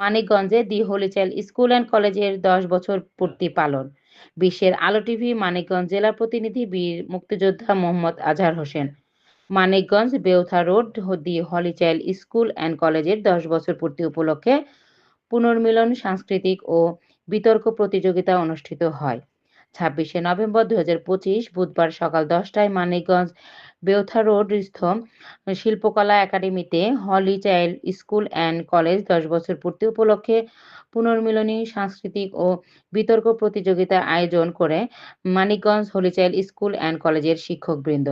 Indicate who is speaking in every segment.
Speaker 1: মানিকগঞ্জে the holy child school and কলেজের দশ বছর পূর্তি পালন। বিশ্বের আলো টিভি, মানিকগঞ্জ জেলা প্রতিনিধি বীর মুক্তিযোদ্ধা Mohammad Azhar Hossain. Manikganj Beutha road the holy child school and কলেজের দশ বছর পূর্তি উপলক্ষে পুনর্মিলন সাংস্কৃতিক ও বিতর্ক প্রতিযোগিতা অনুষ্ঠিত হয়। ছাব্বিশে নভেম্বর দুই হাজার পঁচিশ বুধবার সকাল দশটায় মানিকগঞ্জ বেউথা রোড স্থ শিল্পকলা একাডেমিতে holy child school and college দশ বছর পূর্তি উপলক্ষে পুনর্মিলনী, সাংস্কৃতিক ও বিতর্ক প্রতিযোগিতা আয়োজন করে Manikganj holy child school and কলেজের শিক্ষকবৃন্দ।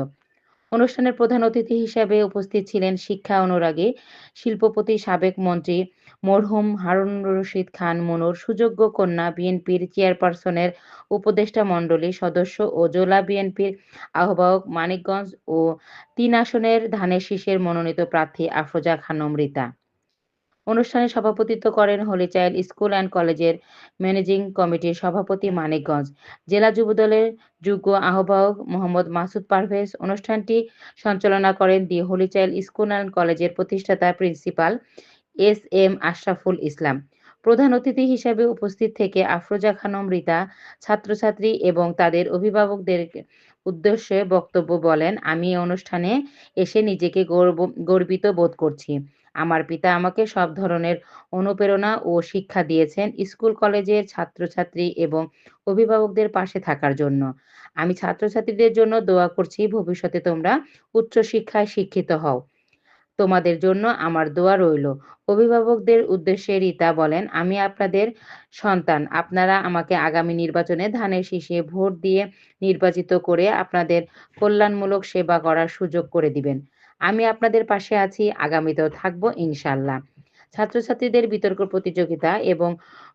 Speaker 1: অনুষ্ঠানের প্রধান অতিথি হিসেবে উপস্থিত ছিলেন শিক্ষা অনুরাগী শিল্পপতি সাবেক মন্ত্রী মরহুম হারুন রশিদ খান মনুর, সুযোগ্য কন্যা বিএনপির চেয়ারপারসনের উপদেষ্টা মণ্ডলী সদস্য ও জোলা বিএনপির আহ্বায়ক মানিকগঞ্জ ও তিন আসনের ধানের শীষের মনোনীত প্রার্থী আফরোজা খানম রীতা। অনুষ্ঠানে সভাপতিত্ব করেন হোলি চাইল্ড স্কুল অ্যান্ড কলেজের ম্যানেজিং কমিটির সভাপতি মানিকগঞ্জ। জেলা যুবদলের যুগ্ম আহ্বায়ক মোহাম্মদ মাসুদ পারভেজ অনুষ্ঠানটি সঞ্চালনা করেন the holy child school and কলেজের প্রতিষ্ঠাতা principal S M Ashraful Islam. প্রধান অতিথি হিসেবে উপস্থিত থেকে আফরোজা খানম রীতা ছাত্রছাত্রী এবং তাদের অভিভাবকদের উদ্দেশ্যে বক্তব্য বলেন, আমি অনুষ্ঠানে এসে নিজেকে গর্বিত বোধ করছি। আমার পিতা আমাকে সব ধরনের অনুপ্রেরণা ও শিক্ষা দিয়েছেন স্কুল, কলেজের ছাত্রছাত্রী এবং অভিভাবকদের পাশে থাকার জন্য। আমি ছাত্রছাত্রীদের জন্য দোয়া করছি, ভবিষ্যতে তোমরা উচ্চ শিক্ষায় শিক্ষিত হও। তোমাদের জন্য আমার দোয়া রইল। অভিভাবকদের উদ্দেশ্যে রীতা বলেন, আমি আপনাদের সন্তান। আপনারা আমাকে আগামী নির্বাচনে ধানের শীষে ভোট দিয়ে নির্বাচিত করে আপনাদের কল্যাণমূলক সেবা করার সুযোগ করে দিবেন। আমি আপনাদের পাশে আছি, আগামীতেও থাকব ইনশাল্লাহ ছাত্রছাত্রীদের বিতর্ক প্রতিযোগিতা এবং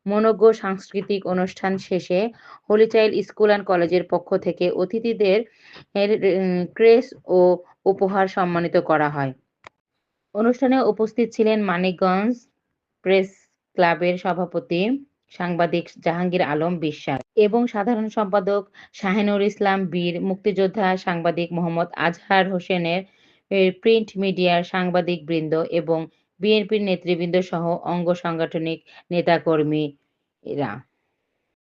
Speaker 1: মনোজ্ঞ সাংস্কৃতিক অনুষ্ঠান শেষে হোলি চাইল্ড স্কুল অ্যান্ড কলেজের পক্ষ থেকে অতিথিদের ক্রেস ও উপহার সম্মানিত করা হয়। অনুষ্ঠানে উপস্থিত ছিলেন মানিকগঞ্জ প্রেস ক্লাবের সভাপতি সাংবাদিক জাহাঙ্গীর আলম বিশ্বাস এবং সাধারণ সম্পাদক শাহিনুর ইসলাম বীর, মুক্তিযোদ্ধা সাংবাদিক মোহাম্মদ আজহার হোসেনের প্রিন্ট মিডিয়ার সাংবাদিক বৃন্দ এবং বিএনপির নেতৃবৃন্দ সহ অঙ্গ সাংগঠনিক নেতাকর্মীরা।